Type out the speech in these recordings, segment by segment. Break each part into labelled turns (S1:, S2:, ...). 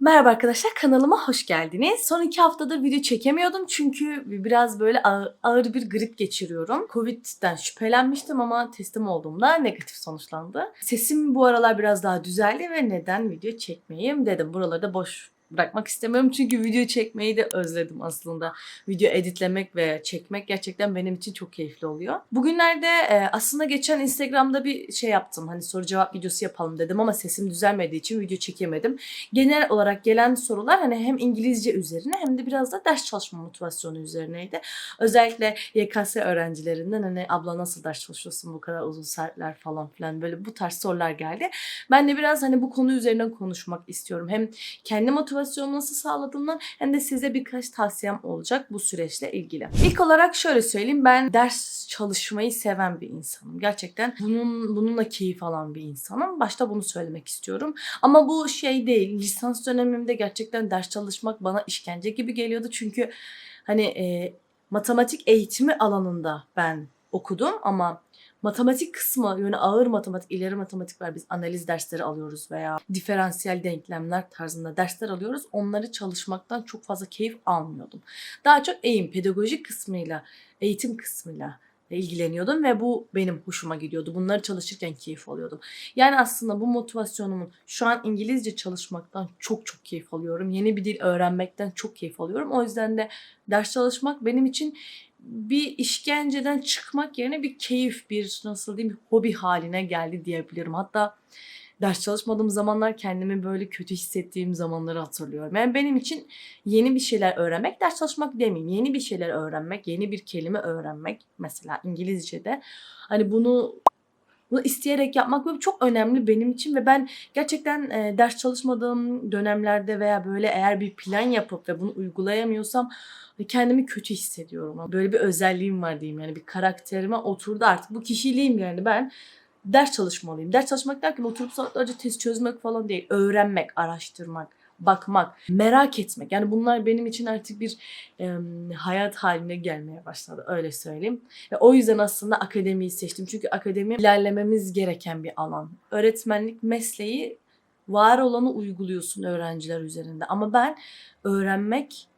S1: Merhaba arkadaşlar kanalıma hoş geldiniz. Son iki haftadır video çekemiyordum çünkü biraz böyle ağır, ağır bir grip geçiriyorum. Covid'den şüphelenmiştim ama testim olduğumda negatif sonuçlandı. Sesim bu aralar biraz daha düzeldi ve neden video çekmeyeyim dedim. Buraları da boş bırakmak istemiyorum çünkü video çekmeyi de özledim aslında. Video editlemek ve çekmek gerçekten benim için çok keyifli oluyor. Bugünlerde e, aslında geçen Instagram'da bir şey yaptım. Hani soru cevap videosu yapalım dedim ama sesim düzelmediği için video çekemedim genel olarak gelen sorular hani hem İngilizce üzerine hem de biraz da ders çalışma motivasyonu üzerineydi. Özellikle YKS öğrencilerinden hani abla nasıl ders çalışıyorsun bu kadar uzun saatler falan filan böyle bu tarz sorular geldi. Ben de biraz hani bu konu üzerinden konuşmak istiyorum. Hem kendi motivasyonumu nasıl sağladığımdan hem de size birkaç tavsiyem olacak bu süreçle ilgili. İlk olarak şöyle söyleyeyim ben ders çalışmayı seven bir insanım. Gerçekten bunun bununla keyif alan bir insanım. Başta bunu söylemek istiyorum. Ama bu şey değil. Lisans dönemimde gerçekten ders çalışmak bana işkence gibi geliyordu. Çünkü hani e, matematik eğitimi alanında ben okudum ama matematik kısmı yani ağır matematik, ileri matematik var. Biz analiz dersleri alıyoruz veya diferansiyel denklemler tarzında dersler alıyoruz. Onları çalışmaktan çok fazla keyif almıyordum. Daha çok eğim, pedagojik kısmıyla, eğitim kısmıyla ilgileniyordum ve bu benim hoşuma gidiyordu. Bunları çalışırken keyif alıyordum. Yani aslında bu motivasyonumun şu an İngilizce çalışmaktan çok çok keyif alıyorum. Yeni bir dil öğrenmekten çok keyif alıyorum. O yüzden de ders çalışmak benim için bir işkenceden çıkmak yerine bir keyif, bir nasıl diyeyim hobi haline geldi diyebilirim. Hatta ders çalışmadığım zamanlar kendimi böyle kötü hissettiğim zamanları hatırlıyorum. Yani benim için yeni bir şeyler öğrenmek, ders çalışmak demeyeyim. Yeni bir şeyler öğrenmek, yeni bir kelime öğrenmek mesela İngilizce'de. Hani bunu bunu isteyerek yapmak çok önemli benim için ve ben gerçekten e, ders çalışmadığım dönemlerde veya böyle eğer bir plan yapıp ve bunu uygulayamıyorsam kendimi kötü hissediyorum. Böyle bir özelliğim var diyeyim yani bir karakterime oturdu artık. Bu kişiliğim yani ben ders çalışmalıyım. Ders çalışmak derken oturup saatlerce test çözmek falan değil. Öğrenmek, araştırmak, bakmak, merak etmek. Yani bunlar benim için artık bir e, hayat haline gelmeye başladı. Öyle söyleyeyim. Ve o yüzden aslında akademiyi seçtim. Çünkü akademi ilerlememiz gereken bir alan. Öğretmenlik mesleği var olanı uyguluyorsun öğrenciler üzerinde. Ama ben öğrenmek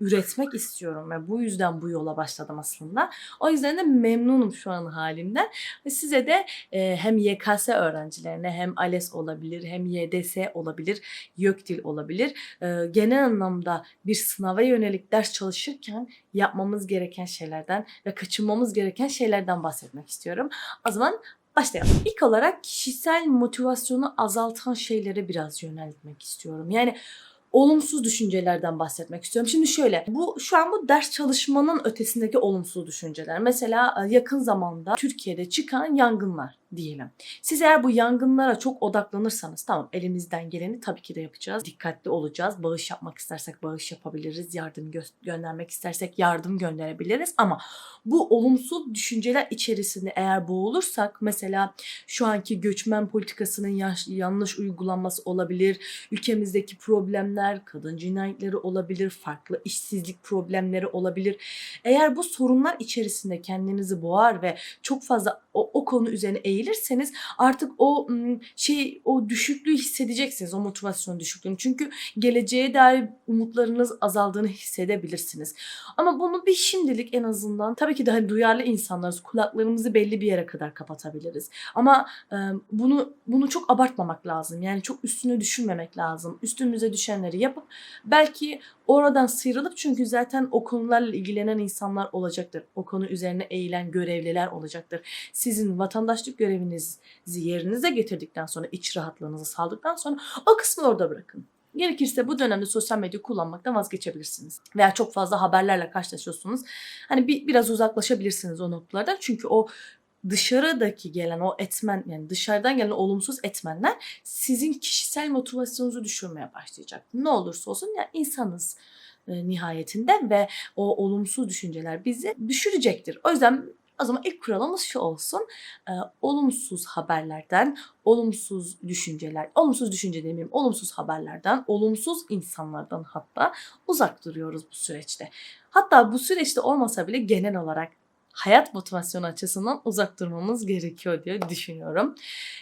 S1: üretmek istiyorum ve bu yüzden bu yola başladım aslında. O yüzden de memnunum şu an halimden. Ve size de e, hem YKS öğrencilerine hem ALES olabilir hem YDS olabilir, YÖKDİL olabilir. E, genel anlamda bir sınava yönelik ders çalışırken yapmamız gereken şeylerden ve kaçınmamız gereken şeylerden bahsetmek istiyorum. O zaman başlayalım. İlk olarak kişisel motivasyonu azaltan şeylere biraz yöneltmek istiyorum. Yani olumsuz düşüncelerden bahsetmek istiyorum. Şimdi şöyle, bu şu an bu ders çalışmanın ötesindeki olumsuz düşünceler. Mesela yakın zamanda Türkiye'de çıkan yangınlar diyelim. Siz eğer bu yangınlara çok odaklanırsanız tamam elimizden geleni tabii ki de yapacağız. Dikkatli olacağız. Bağış yapmak istersek bağış yapabiliriz. Yardım gö- göndermek istersek yardım gönderebiliriz ama bu olumsuz düşünceler içerisinde eğer boğulursak mesela şu anki göçmen politikasının yanlış uygulanması olabilir. Ülkemizdeki problemler, kadın cinayetleri olabilir, farklı işsizlik problemleri olabilir. Eğer bu sorunlar içerisinde kendinizi boğar ve çok fazla o, o konu üzerine eğilirseniz artık o şey o düşüklüğü hissedeceksiniz o motivasyon düşüklüğünü. Çünkü geleceğe dair umutlarınız azaldığını hissedebilirsiniz. Ama bunu bir şimdilik en azından tabii ki de hani duyarlı insanlarız. Kulaklarımızı belli bir yere kadar kapatabiliriz. Ama e, bunu bunu çok abartmamak lazım. Yani çok üstüne düşünmemek lazım. Üstümüze düşenleri yapıp belki oradan sıyrılıp çünkü zaten o konularla ilgilenen insanlar olacaktır. O konu üzerine eğilen görevliler olacaktır. Sizin vatandaşlık görevinizi yerinize getirdikten sonra, iç rahatlığınızı sağladıktan sonra o kısmı orada bırakın. Gerekirse bu dönemde sosyal medya kullanmaktan vazgeçebilirsiniz. Veya çok fazla haberlerle karşılaşıyorsunuz. Hani bir, biraz uzaklaşabilirsiniz o noktalardan. Çünkü o dışarıdaki gelen o etmen yani dışarıdan gelen olumsuz etmenler sizin kişisel motivasyonunuzu düşürmeye başlayacak. Ne olursa olsun ya insanız e, nihayetinde ve o olumsuz düşünceler bizi düşürecektir. O yüzden o zaman ilk kuralımız şu olsun. E, olumsuz haberlerden, olumsuz düşünceler, olumsuz düşünce demeyeyim, olumsuz haberlerden, olumsuz insanlardan hatta uzak duruyoruz bu süreçte. Hatta bu süreçte olmasa bile genel olarak hayat motivasyonu açısından uzak durmamız gerekiyor diye düşünüyorum.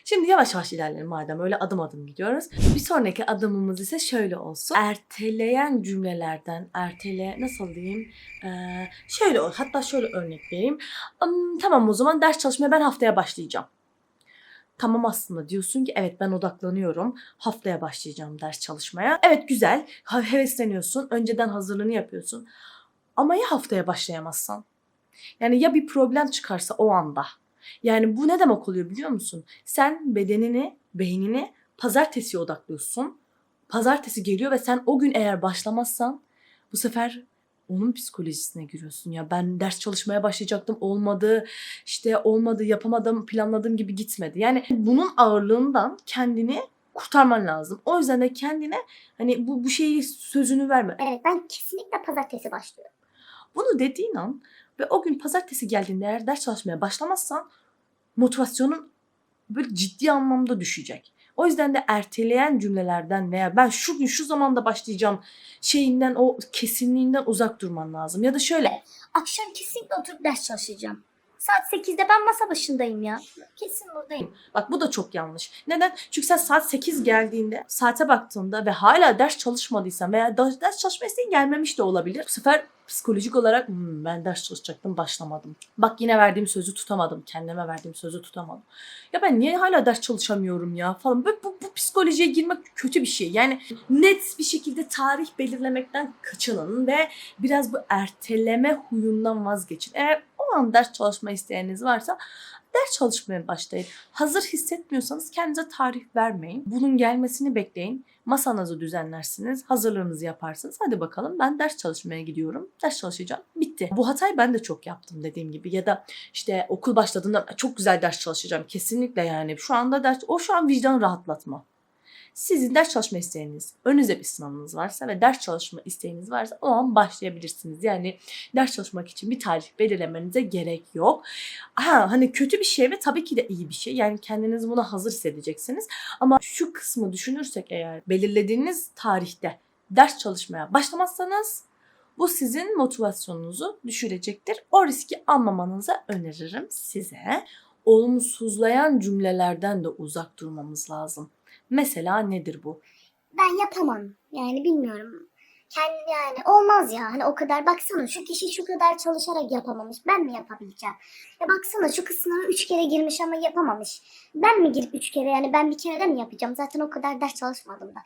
S1: Şimdi yavaş yavaş ilerleyelim madem öyle adım adım gidiyoruz. Bir sonraki adımımız ise şöyle olsun. Erteleyen cümlelerden, ertele nasıl diyeyim? Ee, şöyle ol. Hatta şöyle örnek vereyim. "Am, tamam o zaman ders çalışmaya ben haftaya başlayacağım. Tamam aslında diyorsun ki evet ben odaklanıyorum. Haftaya başlayacağım ders çalışmaya. Evet güzel. Hevesleniyorsun. Önceden hazırlığını yapıyorsun. Ama ya haftaya başlayamazsan? Yani ya bir problem çıkarsa o anda. Yani bu ne demek oluyor biliyor musun? Sen bedenini, beynini pazartesiye odaklıyorsun. Pazartesi geliyor ve sen o gün eğer başlamazsan bu sefer onun psikolojisine giriyorsun. Ya ben ders çalışmaya başlayacaktım olmadı işte olmadı yapamadım planladığım gibi gitmedi. Yani bunun ağırlığından kendini kurtarman lazım. O yüzden de kendine hani bu, bu şeyi sözünü verme.
S2: Evet ben kesinlikle pazartesi başlıyorum.
S1: Bunu dediğin an ve o gün pazartesi geldiğinde eğer ders çalışmaya başlamazsan motivasyonun böyle ciddi anlamda düşecek. O yüzden de erteleyen cümlelerden veya ben şu gün şu zamanda başlayacağım şeyinden o kesinliğinden uzak durman lazım. Ya da şöyle
S2: Akşam kesinlikle oturup ders çalışacağım. Saat 8'de ben masa başındayım ya. Kesin buradayım.
S1: Bak bu da çok yanlış. Neden? Çünkü sen saat 8 geldiğinde saate baktığında ve hala ders çalışmadıysan veya ders çalışma isteğin gelmemiş de olabilir. Bu sefer psikolojik olarak "Hmm, ben ders çalışacaktım başlamadım. Bak yine verdiğim sözü tutamadım. Kendime verdiğim sözü tutamadım. Ya ben niye hala ders çalışamıyorum ya falan. Böyle bu, bu psikolojiye girmek kötü bir şey. Yani net bir şekilde tarih belirlemekten kaçının ve biraz bu erteleme huyundan vazgeçin. Eğer o an ders çalışma isteğiniz varsa ders çalışmaya başlayın. Hazır hissetmiyorsanız kendinize tarih vermeyin. Bunun gelmesini bekleyin. Masanızı düzenlersiniz, hazırlığınızı yaparsınız. Hadi bakalım ben ders çalışmaya gidiyorum. Ders çalışacağım. Bitti. Bu hatayı ben de çok yaptım dediğim gibi. Ya da işte okul başladığında çok güzel ders çalışacağım. Kesinlikle yani. Şu anda ders, o şu an vicdan rahatlatma. Sizin ders çalışma isteğiniz, önünüzde bir sınavınız varsa ve ders çalışma isteğiniz varsa o an başlayabilirsiniz. Yani ders çalışmak için bir tarih belirlemenize gerek yok. Ha hani kötü bir şey ve tabii ki de iyi bir şey. Yani kendinizi buna hazır hissedeceksiniz. Ama şu kısmı düşünürsek eğer belirlediğiniz tarihte ders çalışmaya başlamazsanız bu sizin motivasyonunuzu düşürecektir. O riski almamanızı öneririm size. Olumsuzlayan cümlelerden de uzak durmamız lazım. Mesela nedir bu?
S2: Ben yapamam. Yani bilmiyorum. Kendi yani olmaz ya. Hani o kadar baksana şu kişi şu kadar çalışarak yapamamış. Ben mi yapabileceğim? Ya baksana şu kısmına üç kere girmiş ama yapamamış. Ben mi girip üç kere yani ben bir kere de mi yapacağım? Zaten o kadar ders çalışmadım da.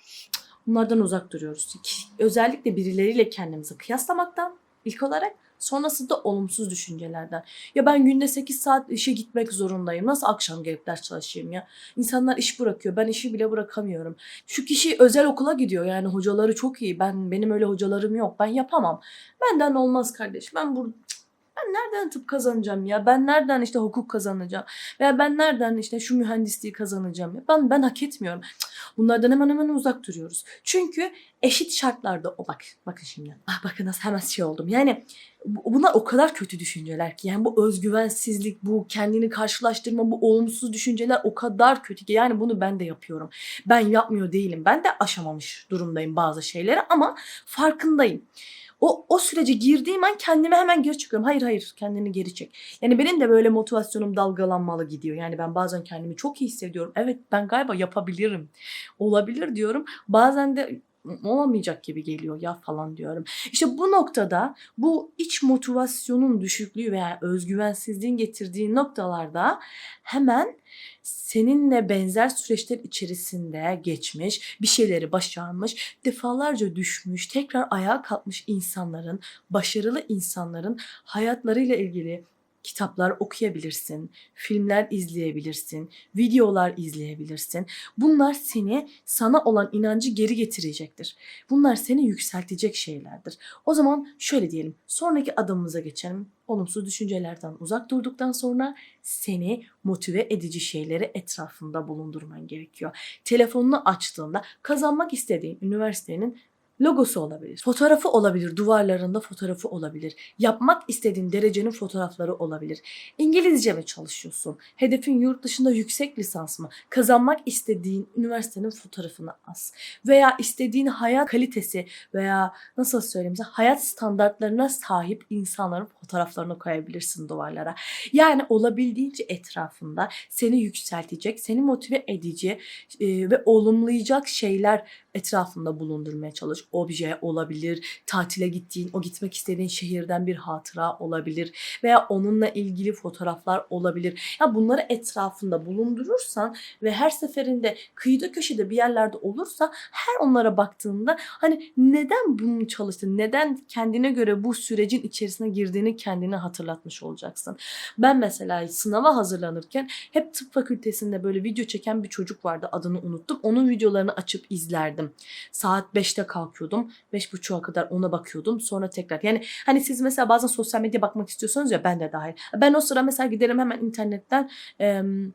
S1: Bunlardan uzak duruyoruz. Özellikle birileriyle kendimizi kıyaslamaktan ilk olarak sonrasında olumsuz düşüncelerden. Ya ben günde 8 saat işe gitmek zorundayım. Nasıl akşam gelip ders çalışayım ya? İnsanlar iş bırakıyor. Ben işi bile bırakamıyorum. Şu kişi özel okula gidiyor. Yani hocaları çok iyi. Ben benim öyle hocalarım yok. Ben yapamam. Benden olmaz kardeş. Ben bu ben nereden tıp kazanacağım ya? Ben nereden işte hukuk kazanacağım? Veya ben nereden işte şu mühendisliği kazanacağım ya? Ben ben hak etmiyorum. Bunlardan hemen hemen uzak duruyoruz. Çünkü eşit şartlarda o bak bakın şimdi. Ah bakın nasıl hemen şey oldum. Yani bu- bunlar o kadar kötü düşünceler ki yani bu özgüvensizlik, bu kendini karşılaştırma, bu olumsuz düşünceler o kadar kötü ki yani bunu ben de yapıyorum. Ben yapmıyor değilim. Ben de aşamamış durumdayım bazı şeyleri ama farkındayım. O, o sürece girdiğim an kendime hemen geri çıkıyorum. Hayır hayır kendini geri çek. Yani benim de böyle motivasyonum dalgalanmalı gidiyor. Yani ben bazen kendimi çok iyi hissediyorum. Evet ben galiba yapabilirim. Olabilir diyorum. Bazen de olamayacak gibi geliyor ya falan diyorum. İşte bu noktada bu iç motivasyonun düşüklüğü veya özgüvensizliğin getirdiği noktalarda hemen seninle benzer süreçler içerisinde geçmiş, bir şeyleri başarmış, defalarca düşmüş, tekrar ayağa kalkmış insanların, başarılı insanların hayatlarıyla ilgili kitaplar okuyabilirsin, filmler izleyebilirsin, videolar izleyebilirsin. Bunlar seni sana olan inancı geri getirecektir. Bunlar seni yükseltecek şeylerdir. O zaman şöyle diyelim. Sonraki adımımıza geçelim. Olumsuz düşüncelerden uzak durduktan sonra seni motive edici şeyleri etrafında bulundurman gerekiyor. Telefonunu açtığında kazanmak istediğin üniversitenin logosu olabilir. Fotoğrafı olabilir. Duvarlarında fotoğrafı olabilir. Yapmak istediğin derecenin fotoğrafları olabilir. İngilizce mi çalışıyorsun? Hedefin yurt dışında yüksek lisans mı? Kazanmak istediğin üniversitenin fotoğrafını as. Veya istediğin hayat kalitesi veya nasıl söyleyeyim size hayat standartlarına sahip insanların fotoğraflarını koyabilirsin duvarlara. Yani olabildiğince etrafında seni yükseltecek, seni motive edici ve olumlayacak şeyler etrafında bulundurmaya çalış. Obje olabilir, tatile gittiğin, o gitmek istediğin şehirden bir hatıra olabilir veya onunla ilgili fotoğraflar olabilir. Ya bunları etrafında bulundurursan ve her seferinde kıyıda köşede bir yerlerde olursa her onlara baktığında hani neden bunu çalıştın, neden kendine göre bu sürecin içerisine girdiğini kendine hatırlatmış olacaksın. Ben mesela sınava hazırlanırken hep tıp fakültesinde böyle video çeken bir çocuk vardı adını unuttum. Onun videolarını açıp izlerdim. Saat 5'te kalkıyordum. 5.30'a kadar ona bakıyordum. Sonra tekrar yani hani siz mesela bazen sosyal medya bakmak istiyorsanız ya ben de dahil. Ben o sıra mesela giderim hemen internetten em,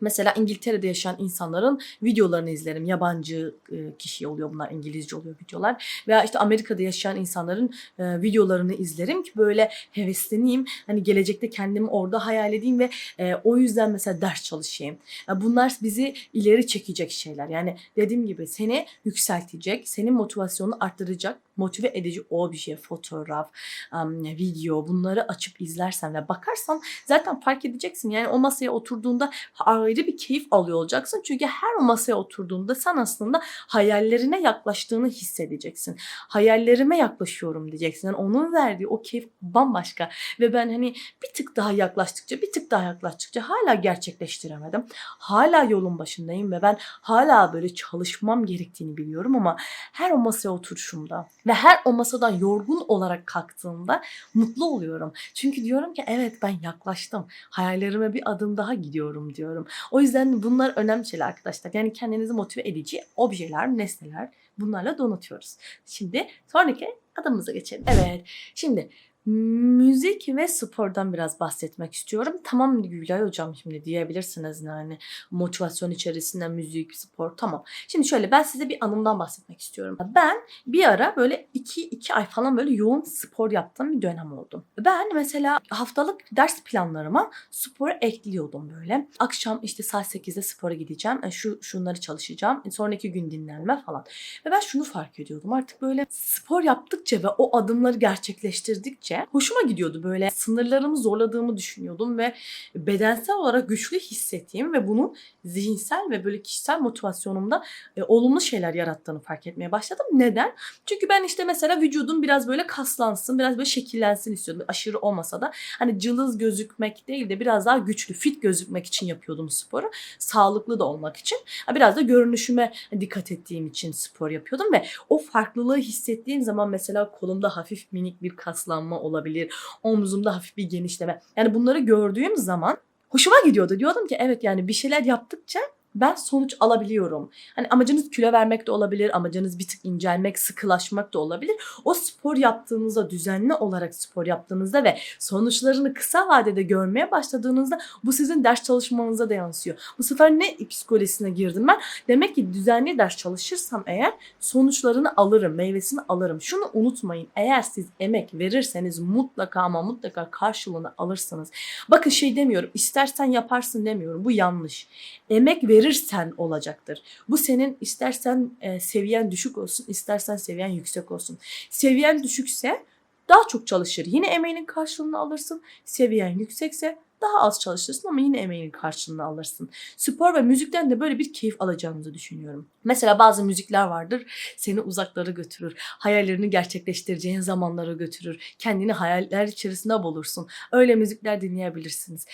S1: Mesela İngiltere'de yaşayan insanların videolarını izlerim. Yabancı e, kişi oluyor bunlar, İngilizce oluyor videolar. Veya işte Amerika'da yaşayan insanların e, videolarını izlerim ki böyle hevesleneyim. Hani gelecekte kendimi orada hayal edeyim ve e, o yüzden mesela ders çalışayım. Bunlar bizi ileri çekecek şeyler. Yani dediğim gibi seni yükseltecek, senin motivasyonunu arttıracak, motive edici obje, fotoğraf, um, video bunları açıp izlersen ve bakarsan zaten fark edeceksin. Yani o masaya oturduğunda ayrı bir keyif alıyor olacaksın. Çünkü her o masaya oturduğunda sen aslında hayallerine yaklaştığını hissedeceksin. Hayallerime yaklaşıyorum diyeceksin. Yani onun verdiği o keyif bambaşka. Ve ben hani bir tık daha yaklaştıkça, bir tık daha yaklaştıkça hala gerçekleştiremedim. Hala yolun başındayım ve ben hala böyle çalışmam gerektiğini biliyorum ama her o masaya oturuşumda ve her o masadan yorgun olarak kalktığımda mutlu oluyorum. Çünkü diyorum ki evet ben yaklaştım. Hayallerime bir adım daha gidiyorum diyorum. O yüzden bunlar önemli şeyler arkadaşlar. Yani kendinizi motive edici objeler, nesneler bunlarla donatıyoruz. Şimdi sonraki adımımıza geçelim. Evet. Şimdi müzik ve spordan biraz bahsetmek istiyorum. Tamam Gülay hocam şimdi diyebilirsiniz yani motivasyon içerisinde müzik, spor tamam. Şimdi şöyle ben size bir anımdan bahsetmek istiyorum. Ben bir ara böyle 2 2 ay falan böyle yoğun spor yaptığım bir dönem oldu. Ben mesela haftalık ders planlarıma sporu ekliyordum böyle. Akşam işte saat 8'de spora gideceğim. E, Şu şunları çalışacağım. E, Sonraki gün dinlenme falan. Ve ben şunu fark ediyordum. Artık böyle spor yaptıkça ve o adımları gerçekleştirdikçe hoşuma gidiyordu. Böyle sınırlarımı zorladığımı düşünüyordum ve bedensel olarak güçlü hissettiğim ve bunun zihinsel ve böyle kişisel motivasyonumda e, olumlu şeyler yarattığını fark etmeye başladım. Neden? Çünkü ben işte mesela vücudum biraz böyle kaslansın, biraz böyle şekillensin istiyordum. Aşırı olmasa da hani cılız gözükmek değil de biraz daha güçlü, fit gözükmek için yapıyordum sporu. Sağlıklı da olmak için. Biraz da görünüşüme dikkat ettiğim için spor yapıyordum ve o farklılığı hissettiğim zaman mesela kolumda hafif minik bir kaslanma olabilir. Omzumda hafif bir genişleme. Yani bunları gördüğüm zaman hoşuma gidiyordu. Diyordum ki evet yani bir şeyler yaptıkça ben sonuç alabiliyorum. Hani amacınız kilo vermek de olabilir, amacınız bir tık incelmek, sıkılaşmak da olabilir. O spor yaptığınızda, düzenli olarak spor yaptığınızda ve sonuçlarını kısa vadede görmeye başladığınızda bu sizin ders çalışmanıza da yansıyor. Bu sefer ne psikolojisine girdim ben? Demek ki düzenli ders çalışırsam eğer sonuçlarını alırım, meyvesini alırım. Şunu unutmayın. Eğer siz emek verirseniz mutlaka ama mutlaka karşılığını alırsınız. Bakın şey demiyorum. istersen yaparsın demiyorum. Bu yanlış. Emek verirsen olacaktır. Bu senin istersen e, seviyen düşük olsun, istersen seviyen yüksek olsun. Seviyen düşükse daha çok çalışır. Yine emeğinin karşılığını alırsın. Seviyen yüksekse daha az çalışırsın ama yine emeğinin karşılığını alırsın. Spor ve müzikten de böyle bir keyif alacağınızı düşünüyorum. Mesela bazı müzikler vardır seni uzaklara götürür. Hayallerini gerçekleştireceğin zamanlara götürür. Kendini hayaller içerisinde bulursun. Öyle müzikler dinleyebilirsiniz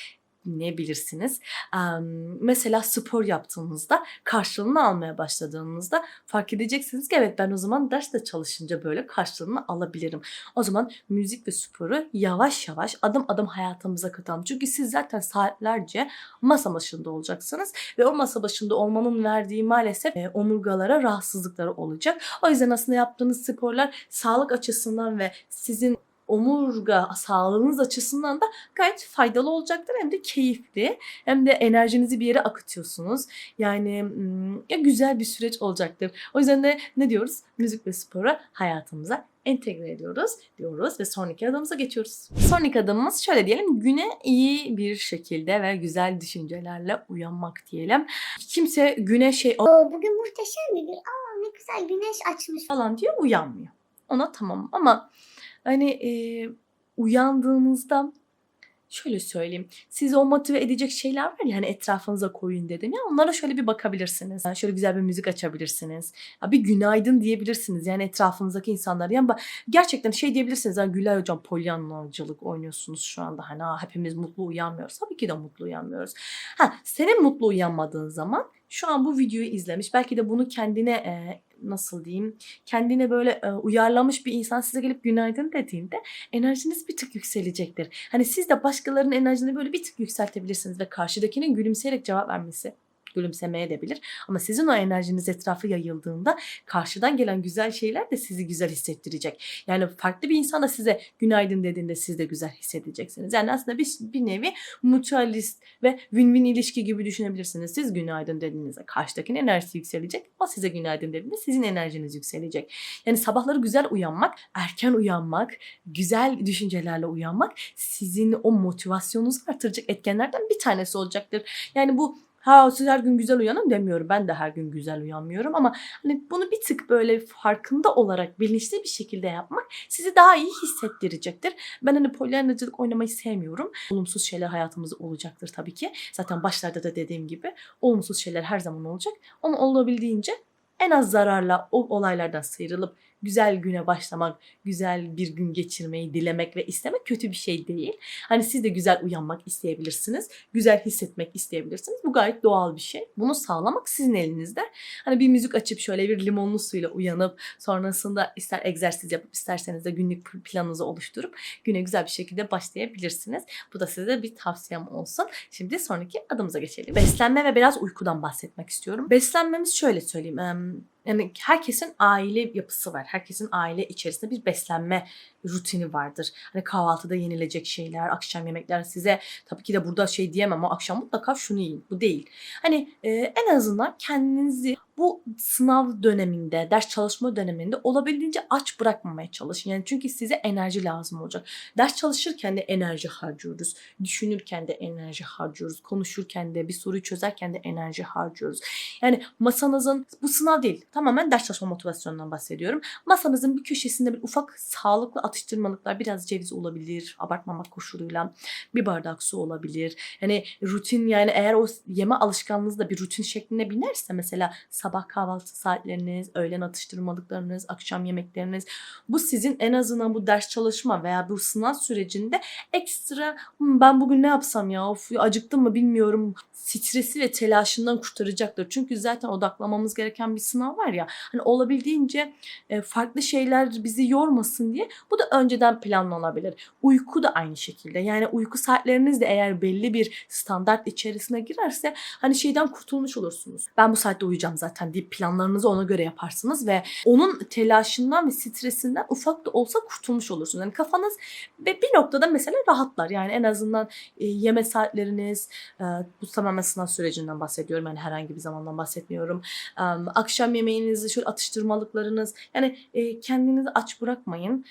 S1: dinleyebilirsiniz. Mesela spor yaptığınızda karşılığını almaya başladığınızda fark edeceksiniz ki evet ben o zaman derste çalışınca böyle karşılığını alabilirim. O zaman müzik ve sporu yavaş yavaş adım adım hayatımıza katalım. Çünkü siz zaten saatlerce masa başında olacaksınız ve o masa başında olmanın verdiği maalesef omurgalara rahatsızlıkları olacak. O yüzden aslında yaptığınız sporlar sağlık açısından ve sizin omurga sağlığınız açısından da gayet faydalı olacaktır. Hem de keyifli hem de enerjinizi bir yere akıtıyorsunuz. Yani mm, ya güzel bir süreç olacaktır. O yüzden de ne diyoruz? Müzik ve sporu hayatımıza entegre ediyoruz diyoruz ve sonraki adımıza geçiyoruz. Sonraki adımımız şöyle diyelim güne iyi bir şekilde ve güzel düşüncelerle uyanmak diyelim. Kimse güne şey
S2: Oo, bugün muhteşem bir gün. Aa ne güzel güneş açmış.
S1: falan diyor uyanmıyor. Ona tamam ama hani e, uyandığınızda şöyle söyleyeyim. Sizi o motive edecek şeyler var ya hani etrafınıza koyun dedim ya onlara şöyle bir bakabilirsiniz. Yani şöyle güzel bir müzik açabilirsiniz. Ya bir günaydın diyebilirsiniz yani etrafınızdaki insanlara. Yani gerçekten şey diyebilirsiniz. Yani Gülay hocam polyanlacılık oynuyorsunuz şu anda. Hani "Aa, hepimiz mutlu uyanmıyoruz. Tabii ki de mutlu uyanmıyoruz. Ha senin mutlu uyanmadığın zaman şu an bu videoyu izlemiş. Belki de bunu kendine e, nasıl diyeyim kendine böyle e, uyarlamış bir insan size gelip günaydın dediğinde enerjiniz bir tık yükselecektir. Hani siz de başkalarının enerjini böyle bir tık yükseltebilirsiniz ve karşıdakinin gülümseyerek cevap vermesi gülümsemeye de bilir. Ama sizin o enerjiniz etrafı yayıldığında karşıdan gelen güzel şeyler de sizi güzel hissettirecek. Yani farklı bir insan da size günaydın dediğinde siz de güzel hissedeceksiniz. Yani aslında bir, bir nevi mutualist ve win-win ilişki gibi düşünebilirsiniz. Siz günaydın dediğinizde karşıdakinin enerjisi yükselecek. O size günaydın dediğinde sizin enerjiniz yükselecek. Yani sabahları güzel uyanmak, erken uyanmak, güzel düşüncelerle uyanmak sizin o motivasyonunuzu artıracak etkenlerden bir tanesi olacaktır. Yani bu ha siz her gün güzel uyanın demiyorum. Ben de her gün güzel uyanmıyorum ama hani bunu bir tık böyle farkında olarak bilinçli bir şekilde yapmak sizi daha iyi hissettirecektir. Ben hani polyanacılık oynamayı sevmiyorum. Olumsuz şeyler hayatımızda olacaktır tabii ki. Zaten başlarda da dediğim gibi olumsuz şeyler her zaman olacak. Onu olabildiğince en az zararla o olaylardan sıyrılıp güzel güne başlamak, güzel bir gün geçirmeyi dilemek ve istemek kötü bir şey değil. Hani siz de güzel uyanmak isteyebilirsiniz, güzel hissetmek isteyebilirsiniz. Bu gayet doğal bir şey. Bunu sağlamak sizin elinizde. Hani bir müzik açıp şöyle bir limonlu suyla uyanıp sonrasında ister egzersiz yapıp isterseniz de günlük planınızı oluşturup güne güzel bir şekilde başlayabilirsiniz. Bu da size bir tavsiyem olsun. Şimdi sonraki adımıza geçelim. Beslenme ve biraz uykudan bahsetmek istiyorum. Beslenmemiz şöyle söyleyeyim. Yani herkesin aile yapısı var. Herkesin aile içerisinde bir beslenme rutini vardır. Hani kahvaltıda yenilecek şeyler, akşam yemekler size tabii ki de burada şey diyemem ama akşam mutlaka şunu yiyin. Bu değil. Hani e, en azından kendinizi bu sınav döneminde, ders çalışma döneminde olabildiğince aç bırakmamaya çalışın. Yani çünkü size enerji lazım olacak. Ders çalışırken de enerji harcıyoruz. Düşünürken de enerji harcıyoruz. Konuşurken de bir soruyu çözerken de enerji harcıyoruz. Yani masanızın bu sınav değil. Tamamen ders çalışma motivasyonundan bahsediyorum. Masanızın bir köşesinde bir ufak sağlıklı atıştırmalıklar biraz ceviz olabilir. Abartmamak koşuluyla. Bir bardak su olabilir. Yani rutin yani eğer o yeme alışkanlığınız da bir rutin şeklinde binerse mesela sabah kahvaltı saatleriniz, öğlen atıştırmalıklarınız, akşam yemekleriniz bu sizin en azından bu ders çalışma veya bu sınav sürecinde ekstra "Hmm, ben bugün ne yapsam ya of acıktım mı bilmiyorum stresi ve telaşından kurtaracaktır. Çünkü zaten odaklamamız gereken bir sınav var ya hani olabildiğince e, farklı şeyler bizi yormasın diye bu da önceden planlanabilir. Uyku da aynı şekilde. Yani uyku saatleriniz de eğer belli bir standart içerisine girerse hani şeyden kurtulmuş olursunuz. Ben bu saatte uyuyacağım zaten deyip planlarınızı ona göre yaparsınız ve onun telaşından ve stresinden ufak da olsa kurtulmuş olursunuz. Yani kafanız ve bir noktada mesela rahatlar. Yani en azından e, yeme saatleriniz e, bu tamamen sınav sürecinden bahsediyorum. Yani herhangi bir zamandan bahsetmiyorum. Akşam yemeğinizi şöyle atıştırmalıklarınız yani e, kendinizi aç bırakmayın.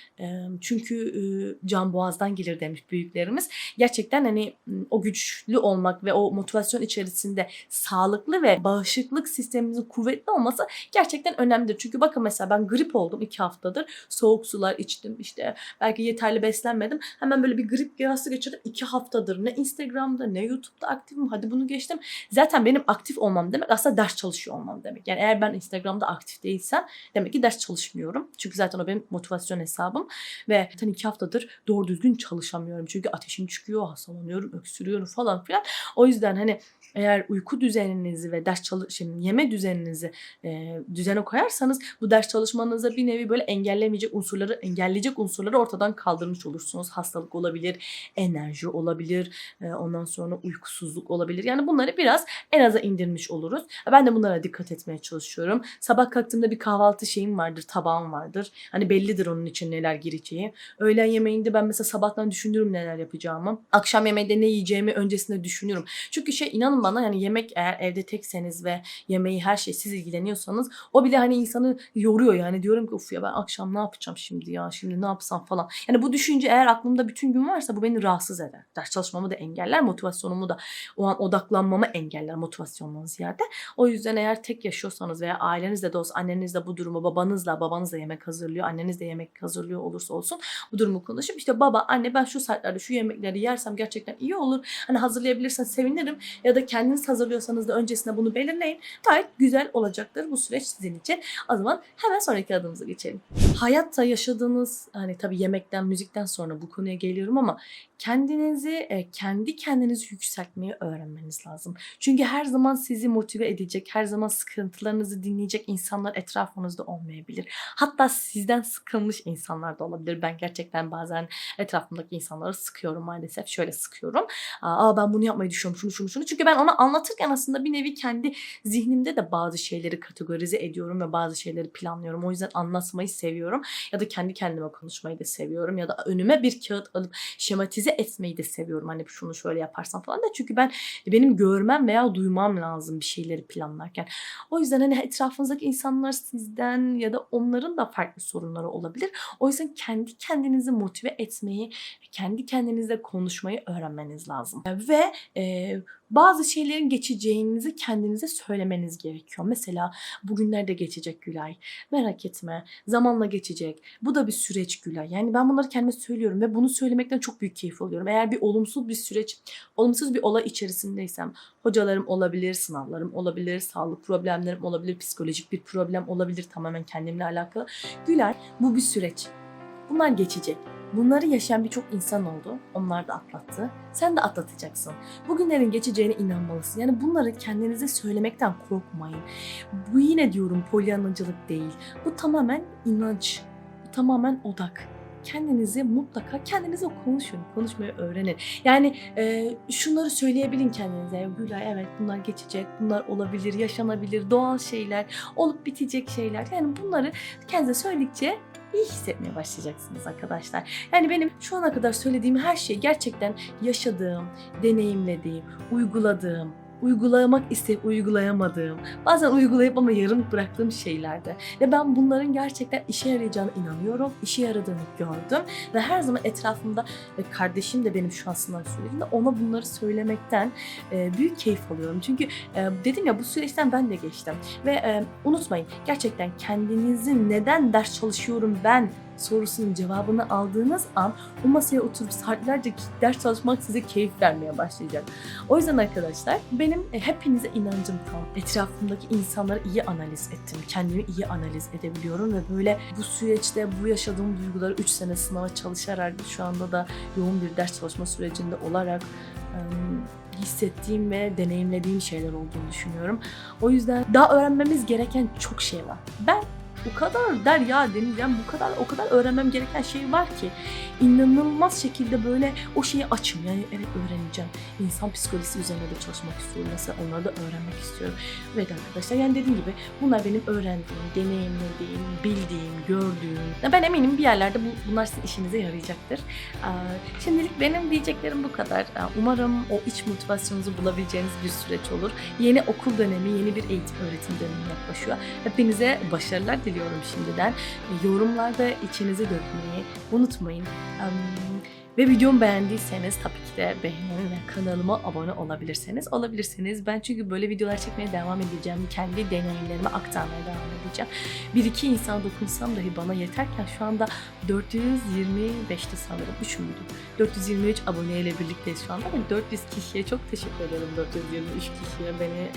S1: Çünkü can boğazdan gelir demiş büyüklerimiz. Gerçekten hani o güçlü olmak ve o motivasyon içerisinde sağlıklı ve bağışıklık sisteminizin kuvvetli olması gerçekten önemlidir. Çünkü bakın mesela ben grip oldum iki haftadır. Soğuk sular içtim işte belki yeterli beslenmedim. Hemen böyle bir grip yarası geçirdim. iki haftadır ne Instagram'da ne YouTube'da aktifim. Hadi bunu geçtim. Zaten benim aktif olmam demek aslında ders çalışıyor olmam demek. Yani eğer ben Instagram'da aktif değilsem demek ki ders çalışmıyorum. Çünkü zaten o benim motivasyon hesabım. Ve zaten iki haftadır doğru düzgün çalışamıyorum. Çünkü ateşim çıkıyor, hastalanıyorum, öksürüyorum falan filan. O yüzden hani eğer uyku düzeninizi ve ders çalış, şimdi yeme düzeninizi e, düzene koyarsanız bu ders çalışmanıza bir nevi böyle engellemeyecek unsurları engelleyecek unsurları ortadan kaldırmış olursunuz. Hastalık olabilir, enerji olabilir, e, ondan sonra uykusuzluk olabilir. Yani bunları biraz en aza indirmiş oluruz. Ben de bunlara dikkat etmeye çalışıyorum. Sabah kalktığımda bir kahvaltı şeyim vardır, tabağım vardır. Hani bellidir onun için neler gireceği. Öğlen yemeğinde ben mesela sabahtan düşünürüm neler yapacağımı. Akşam yemeğinde ne yiyeceğimi öncesinde düşünüyorum. Çünkü şey inanın bana yani yemek eğer evde tekseniz ve yemeği her şey siz ilgileniyorsanız o bile hani insanı yoruyor yani diyorum ki of ya ben akşam ne yapacağım şimdi ya şimdi ne yapsam falan. Yani bu düşünce eğer aklımda bütün gün varsa bu beni rahatsız eder. Ders çalışmamı da engeller, motivasyonumu da o an odaklanmamı engeller motivasyondan ziyade. O yüzden eğer tek yaşıyorsanız veya ailenizle de olsa anneniz de bu durumu babanızla babanız da yemek hazırlıyor, anneniz de yemek hazırlıyor olursa olsun bu durumu konuşup işte baba anne ben şu saatlerde şu yemekleri yersem gerçekten iyi olur. Hani hazırlayabilirsen sevinirim ya da kendiniz hazırlıyorsanız da öncesinde bunu belirleyin. Gayet güzel olacaktır bu süreç sizin için. O zaman hemen sonraki adımıza geçelim. Hayatta yaşadığınız hani tabii yemekten müzikten sonra bu konuya geliyorum ama kendinizi e, kendi kendinizi yükseltmeyi öğrenmeniz lazım. Çünkü her zaman sizi motive edecek, her zaman sıkıntılarınızı dinleyecek insanlar etrafınızda olmayabilir. Hatta sizden sıkılmış insanlar da olabilir. Ben gerçekten bazen etrafımdaki insanları sıkıyorum maalesef. Şöyle sıkıyorum. Aa ben bunu yapmayı düşünüyorum şunu şunu şunu. Çünkü ben ona anlatırken aslında bir nevi kendi zihnimde de bazı şeyleri kategorize ediyorum ve bazı şeyleri planlıyorum. O yüzden anlatmayı seviyorum. Ya da kendi kendime konuşmayı da seviyorum. Ya da önüme bir kağıt alıp şematize etmeyi de seviyorum. Hani şunu şöyle yaparsam falan da. Çünkü ben benim görmem veya duymam lazım bir şeyleri planlarken. O yüzden hani etrafınızdaki insanlar sizden ya da onların da farklı sorunları olabilir. O yüzden kendi kendinizi motive etmeyi, kendi kendinizle konuşmayı öğrenmeniz lazım. Ve e, bazı şeylerin geçeceğinizi kendinize söylemeniz gerekiyor. Mesela bugünlerde geçecek Gülay. Merak etme. Zamanla geçecek. Bu da bir süreç Gülay. Yani ben bunları kendime söylüyorum ve bunu söylemekten çok büyük keyif alıyorum. Eğer bir olumsuz bir süreç, olumsuz bir olay içerisindeysem hocalarım olabilir, sınavlarım olabilir, sağlık problemlerim olabilir, psikolojik bir problem olabilir tamamen kendimle alakalı. Gülay bu bir süreç. Bunlar geçecek. Bunları yaşayan birçok insan oldu. Onlar da atlattı. Sen de atlatacaksın. Bugünlerin geçeceğine inanmalısın. Yani bunları kendinize söylemekten korkmayın. Bu yine diyorum polyanacılık değil. Bu tamamen inanç. Bu tamamen odak. Kendinizi mutlaka kendinize konuşun. Konuşmayı öğrenin. Yani e, şunları söyleyebilin kendinize. Gülay evet bunlar geçecek. Bunlar olabilir, yaşanabilir, doğal şeyler, olup bitecek şeyler. Yani bunları kendinize söyledikçe iyi hissetmeye başlayacaksınız arkadaşlar. Yani benim şu ana kadar söylediğim her şey gerçekten yaşadığım, deneyimlediğim, uyguladığım, uygulamak isteyip uygulayamadığım, bazen uygulayıp ama yarım bıraktığım şeylerde. Ve ben bunların gerçekten işe yarayacağına inanıyorum. işe yaradığını gördüm. Ve her zaman etrafımda ve kardeşim de benim şu an sınav sürecinde ona bunları söylemekten e, büyük keyif alıyorum. Çünkü e, dedim ya bu süreçten ben de geçtim. Ve e, unutmayın gerçekten kendinizi neden ders çalışıyorum ben sorusunun cevabını aldığınız an o masaya oturup saatlerce ders çalışmak size keyif vermeye başlayacak. O yüzden arkadaşlar benim e, hepinize inancım tam. Etrafımdaki insanları iyi analiz ettim. Kendimi iyi analiz edebiliyorum ve böyle bu süreçte bu yaşadığım duyguları 3 sene sınava çalışarak şu anda da yoğun bir ders çalışma sürecinde olarak hissettiğim ve deneyimlediğim şeyler olduğunu düşünüyorum. O yüzden daha öğrenmemiz gereken çok şey var. Ben o kadar derya deneyeceğim, bu kadar o kadar öğrenmem gereken şey var ki inanılmaz şekilde böyle o şeyi açım. Yani evet öğreneceğim. İnsan psikolojisi üzerine de çalışmak istiyorum. Mesela onları da öğrenmek istiyorum. Evet arkadaşlar yani dediğim gibi bunlar benim öğrendiğim, deneyimlediğim, bildiğim, gördüğüm. Ben eminim bir yerlerde bu, bunlar sizin işinize yarayacaktır. Şimdilik benim diyeceklerim bu kadar. Umarım o iç motivasyonunuzu bulabileceğiniz bir süreç olur. Yeni okul dönemi, yeni bir eğitim öğretim dönemi yaklaşıyor. Hepinize başarılar diliyorum şimdiden. Yorumlarda içinizi dökmeyi unutmayın. um, Ve videomu beğendiyseniz tabii ki de beğenin ve kanalıma abone olabilirseniz olabilirsiniz. Ben çünkü böyle videolar çekmeye devam edeceğim. Kendi deneyimlerimi aktarmaya devam edeceğim. Bir iki insana dokunsam dahi bana yeterken şu anda 425'ti sanırım. 3 müydü? 423 aboneyle birlikteyiz şu anda. Ve 400 kişiye çok teşekkür ederim 423 kişiye beni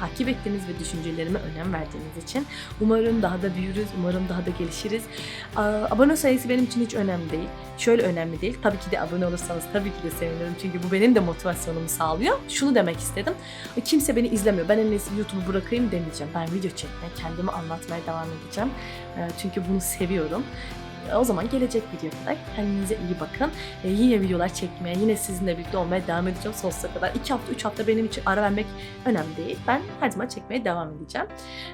S1: takip ettiğiniz ve düşüncelerime önem verdiğiniz için. Umarım daha da büyürüz, umarım daha da gelişiriz. Abone sayısı benim için hiç önemli değil. Şöyle önemli değil. Tabii ki ki de abone olursanız tabii ki de sevinirim. Çünkü bu benim de motivasyonumu sağlıyor. Şunu demek istedim. Kimse beni izlemiyor. Ben en iyisi YouTube'u bırakayım demeyeceğim. Ben video çekmeye, kendimi anlatmaya devam edeceğim. Ee, Çünkü bunu seviyorum. Ee, O zaman gelecek videoda kendinize iyi bakın. Ee, yine videolar çekmeye, yine sizinle birlikte olmaya devam edeceğim sonsuza kadar. 2 hafta, 3 hafta benim için ara vermek önemli değil. Ben her zaman çekmeye devam edeceğim.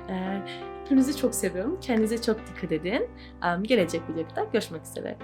S1: Ee, Hepinizi çok seviyorum. Kendinize çok dikkat edin. Gelecek videoda görüşmek üzere.